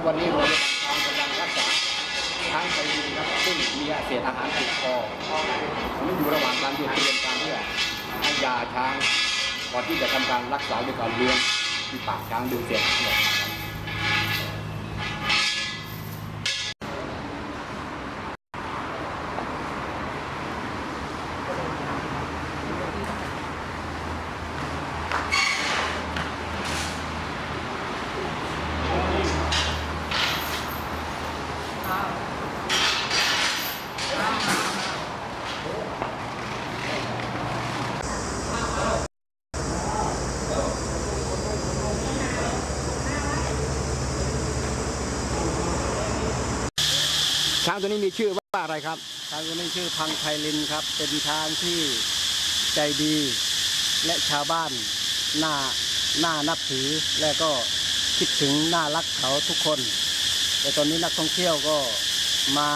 ับวันนี้โรงพยาบาลกำลังรักษาช้างไทยดีครับซึ่งมีเศษอาหารติดคอผมอยู่ระหว่างการเตรียมการเพื่อให้ยาช้างก่อนที่จะทำการรักษาด้วยการเลี้ยงที่ปากช้างดูเศษอาหาร ช้างตัวนี้มีชื่อว่าอะไรครับ ช้างตัวนี้ชื่อพังไพลินครับ เป็นช้างที่ใจดี และชาวบ้านน่าน่านับถือและก็คิดถึงน่ารักเขาทุกคน แต่ตอนนี้นักท่องเที่ยวก็มา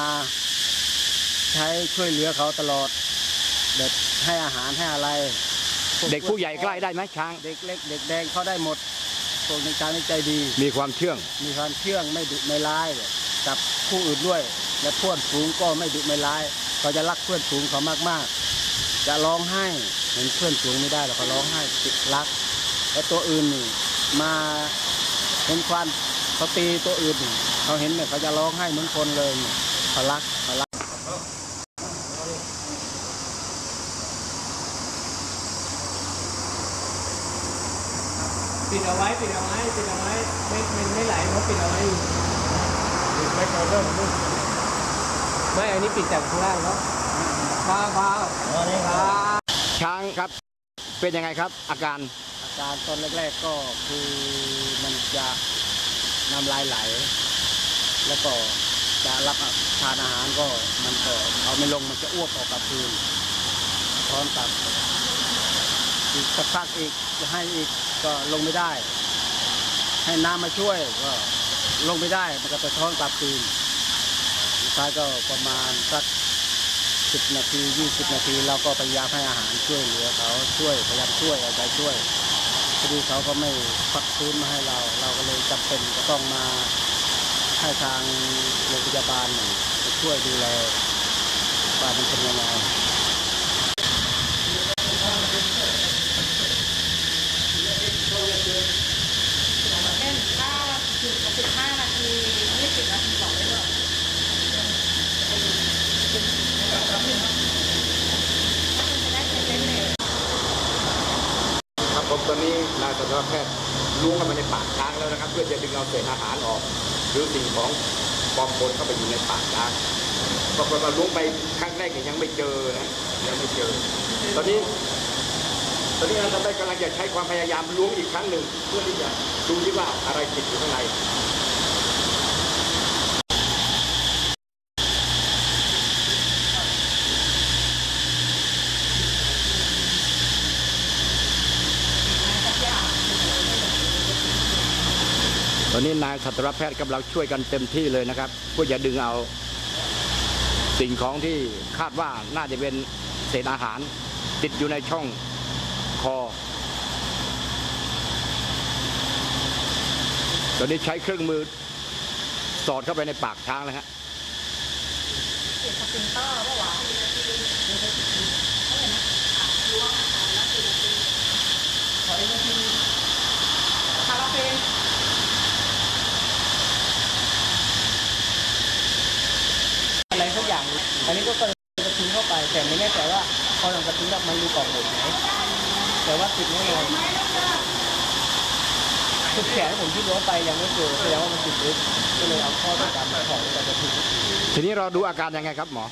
ใช้ช่วยเหลือเขาตลอดแบบให้อาหารให้อะไร เด็กผู้ใหญ่ใกล้ได้ไหมช้าง เด็กเล็กเด็กแดงเขาได้หมดพวกนี้ช้างนี่ใจดี มีความเชื่อง มีความเชื่องไม่ดุไม่ร้าย กับผู้อื่นด้วย และเพื่อนฝูงก็ไม่ดุไม่ร้ายเขาจะรักเพื่อนฝูงเขามากๆ จะร้องไห้เห็นเพื่อนฝูงไม่ได้หรอกเขาร้องไห้ติดรัก และตัวอื่นนี่มาเห็นควันเขาตีตัวอื่นนี่เขาเห็นเนี่ยเขาจะร้องไห้เหมือนคนเลยเนี่ยเขารักเขารักปิดเอาไว้ปิดเอาไว้ปิดเอาไว้ไม่ไม่ไม่ไหลเพราะปิดเอาไว้อยู่ ไม่เริ่มไม่อันนี้ปิดจากข้างล่างแล้วพาพาอันนี้พาช้างครับ เป็นยังไงครับ อาการอาการตอนแรกๆก็คือมันจะน้ำลายไหล แล้วก็จะรับทานอาหารก็มันก็เอาไม่ลงมันจะอ้วกออกกับคืนพร้อมกับอีกสักพักอีกจะให้อีกก็ลงไม่ได้ ให้น้ำมาช่วยก็ ลงไม่ได้ มันก็จะท้อนกลับคืนสุดท้ายก็ประมาณสักสิบนาทียี่สิบนาทีเราก็พยายามให้อาหารช่วยเหลือเขาช่วยพยายามช่วยเอาใจช่วยพอดีเขาก็ไม่พักฟื้นมาให้เรา เราก็เลยจำเป็นก็ต้องมาให้ทางโรงพยาบาลหนึ่งช่วยดูแลว่ามันเป็นยังไง เช่นถ้าถึงสิบห้านาทียี่สิบนาทีบอกได้เลยถ้าคุณจะได้ใช้เล่นเลย ครั บตอนนี้นายสัตวแพทย์ล้วงเข้าไปในปากช้างแล้วนะครับ เพื่อจะดึงเอาเศษอาหารออก หรือสิ่งของปอมปนเข้าไปอยู่ในปากช้างปรากฏว่าล้วงไปครั้งแรกยังไม่เจอนะยังไม่เจอ ตอนนี้ ตอนนี้เราได้กำลังจะใช้ความพยายามล้วงอีกครั้งหนึ่ง เพื่อที่จะดูที่ว่าอะไรติดอยู่ข้างใน ตอนนี้นายสัตวแพทย์กำลังช่วยกันเต็มที่เลยนะครับเพื่อจะดึงเอา สิ่งของที่คาดว่าน่าจะเป็นเศษอาหาร ติดอยู่ในช่องคอ ตอนนี้ใช้เครื่องมือสอดเข้าไปในปากช้างแล้วฮะเสียงสปริงเตอร์ว่าหวานสี่นาทีเท่าไหร่นะอะล้วงอาหารแล้วสี่นาทีขออีกนาทีคาราเฟน อะไรสัก อย่างอันนี้ก็กระทิ้งเข้าไป แต่ไม่แน่ใจว่าพอหลังกระทิ้งแล้วมันมีกล่องหมดไหมแต่ว่าติดแน่นอนสุดแขนผมที่ล้วงไปยังไม่เจอแสดงว่ามันติดลึกก็เลยเอาข้อต่อการของแต่กระทิ้งทีนี้เราดูอาการยังไงครับหมอ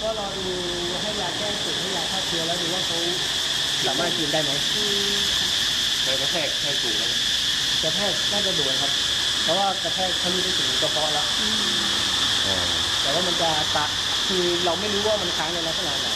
ก็รอดูให้ยาแก้จุดให้ยาฆ่าเชื้อแล้วดูว่าเขาสามารถกินได้ไหมเคยกระแทกแทกถูกแล้วกระแทกน่าจะด่วนครับ เพราะว่ากระแทกทะลุไปถึงกระเพาะแล้วแต่ว่ามันจะตะ คือเราไม่รู้ว่ามันค้างในลักษณะไหน